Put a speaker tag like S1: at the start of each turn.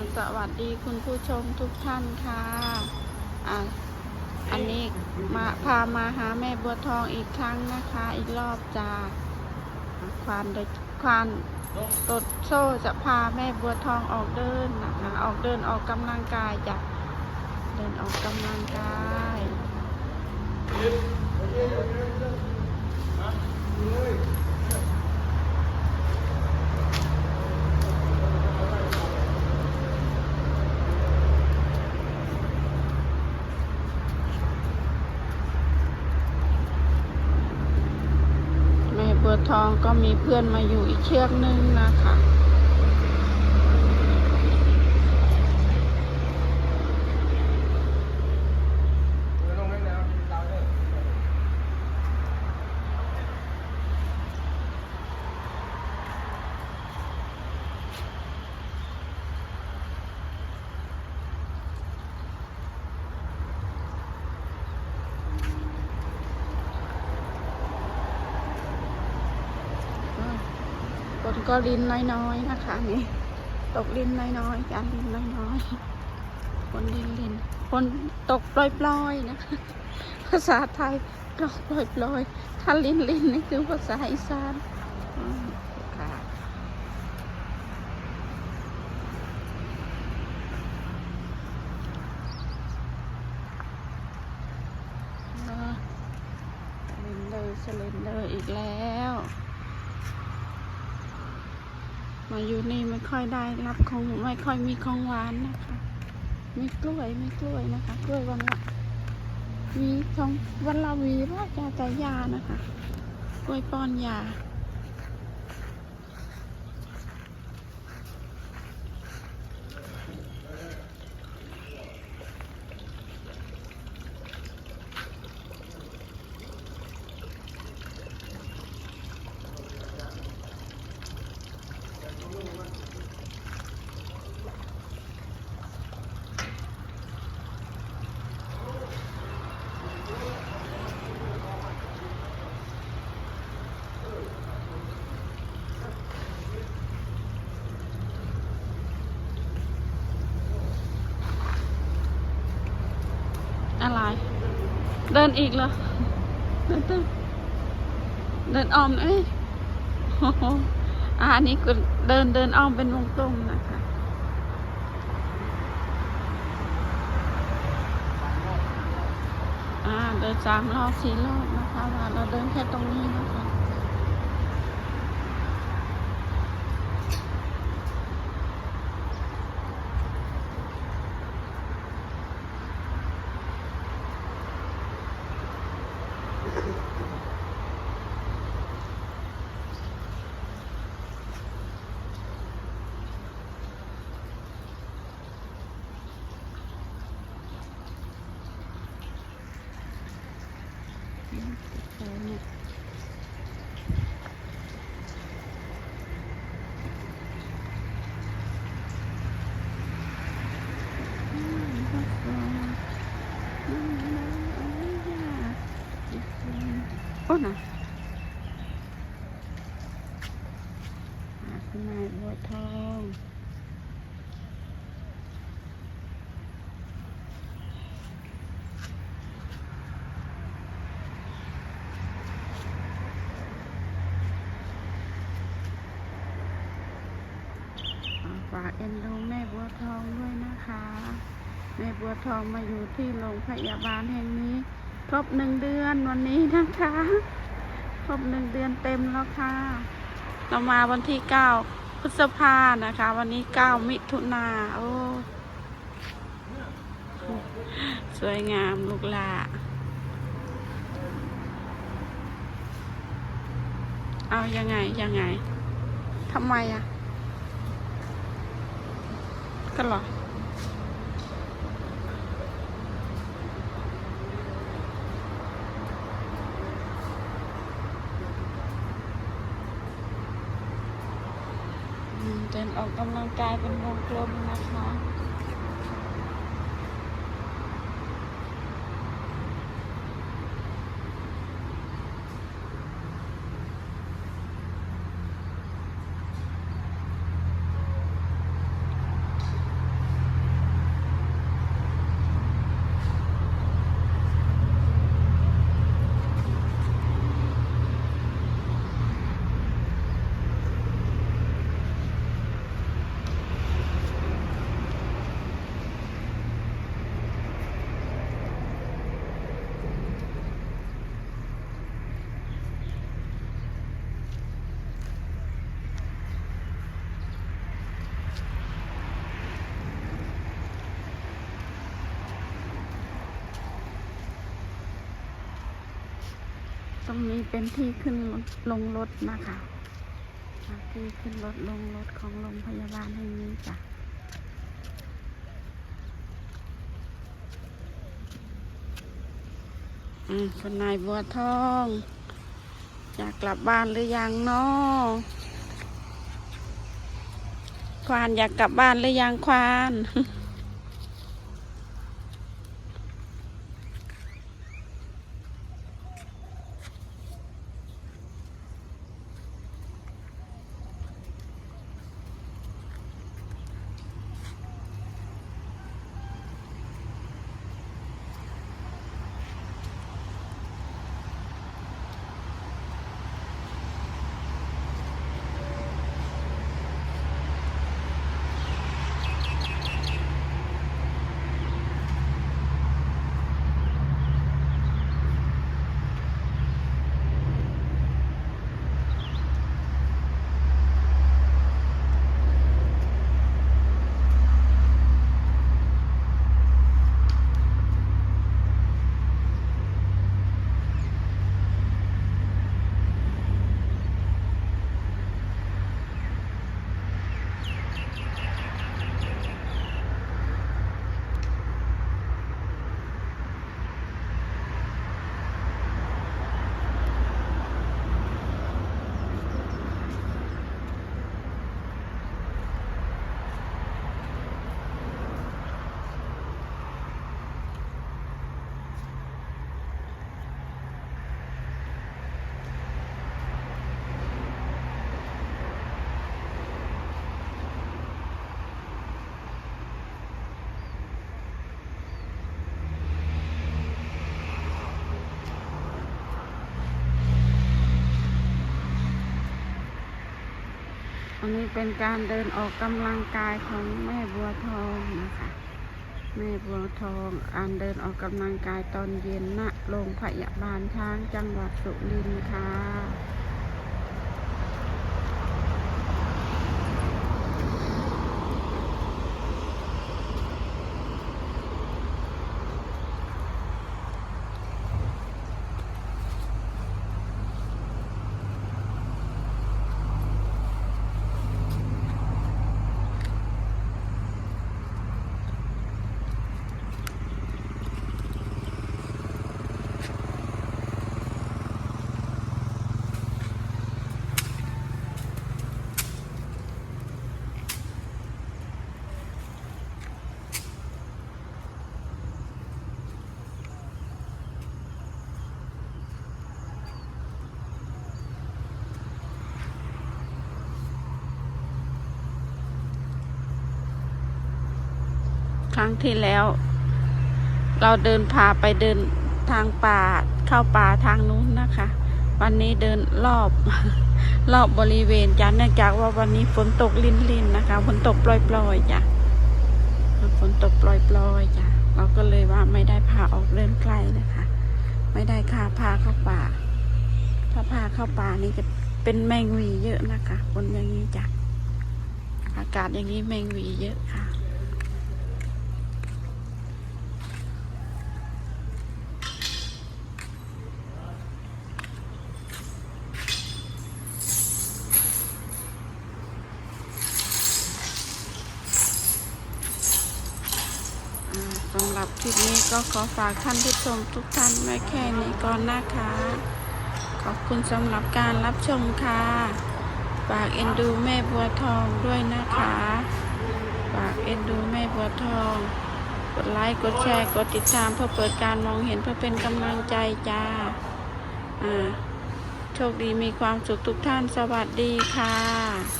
S1: สวัสดีคุณผู้ชมทุกท่านค่ะอะอันนี้มาพามาหาแม่บัวทองอีกครั้งนะคะ อีกรอบจ้าควานเดควานตดโซ่จะพาแม่บัวทองออกเดินนะคะออกเดินออกกำลังกายจ้ะเดินออกกำลังกาย แม่ บัวทองก็มีเพื่อนมาอยู่อีกเชือกนึงนะคะ ฝนก็ลินน้อยๆนะคะนี่ตกลินน้อยๆการลินน้อยๆฝนลินลินฝนตกปล่อยๆนะคะภาษาไทยตกปล่อยๆถ้าลินลินนี่คือภาษาอีสานค่ะอ่าสเลนเดอร์สเลนเดอร์อีกแล้ว มาอยู่นี่ไม่ค่อยได้รับของไม่ค่อยมีของหวานนะคะ มีกล้วยมีกล้วยนะคะกล้วยวันละมีของวันละวีร่าจะแต่ยานะคะกล้วยป้อนยา อะไร เดินอีกเหรอเดินเดินเดินอ้อมเอ้ยโอ้โหอ่าอันนี้ก็เดินเดินอ้อมเป็นวงกลมนะคะอ่าเดินสามรอบสี่รอบนะคะว่าเราเดินแค่ตรงนี้นะคะ เออเนี่ยอืมก็สวยอืมเอาไว้ยากโอ้น่ะหาคุณนายบัวทอง ฝาก เอ็นดูแม่บัวทองด้วยนะคะแม่บัวทองมาอยู่ที่โรงพยาบาลแห่งนี้ ครบหนึ่งเดือนวันนี้นะคะ ครบหนึ่งเดือนเต็มแล้วค่ะ เรามาวันที่เก้าพฤษภานะคะ วันนี้เก้ามิถุนาโอ้สวยงามลูกหลาเอายังไงยังไงทำไมอะ กันเหรอ อืมเดินออกกำลังกายเป็นวงกลมนะคะ รงนี้เป็นที่ขึ้นลงรถนะคะอ่าที่ขึ้นรถลงรถของโรงพยาบาลแห่งนี้จ้ะอืมคุณนายบัวทอง อยากกลับบ้านหรือยังเนาะควานอยากกลับบ้านหรือยังควาน นนี้เป็นการเดินออกกำลังกายของแม่บัวทองนะคะ แม่บัวทองอันเดินออกกำลังกายตอนเย็นณโรงพยาบาลช้างจังหวัดสุรินทร์ค่ะ ครั้งที่แล้ว เราเดินพาไปเดินทางป่าเข้าป่าทางนู้นนะคะ วันนี้เดินรอบรอบบริเวณจ้ะเนื่องจากว่าวันนี้ฝนตกลินลินนะคะฝนตกปล่อยๆจ้ะฝนตกปล่อยๆจ้ะเราก็เลยว่าไม่ได้พาออกเดินไกลนะคะ ไม่ได้ค่าพาเข้าป่า ถ้าพาเข้าป่านี่จะเป็นแมงวีเยอะนะคะฝนอย่างนี้จ้ะอากาศอย่างนี้แมงวีเยอะค่ะ อ่าสำหรับคลิปนี้ ก็ขอฝากท่านผู้ชมทุกท่านไว้แค่นี้ก่อนนะคะ ขอบคุณสำหรับการรับชมค่ะ ฝากเอ็นดูแม่บัวทองด้วยนะคะ ฝากเอ็นดูแม่บัวทอง กดไลค์ กดแชร์ กดติดตามเพื่อเปิดการมองเห็นเพื่อเป็นกำลังใจจ้า อ่า โชคดีมีความสุขทุกท่าน สวัสดีค่ะ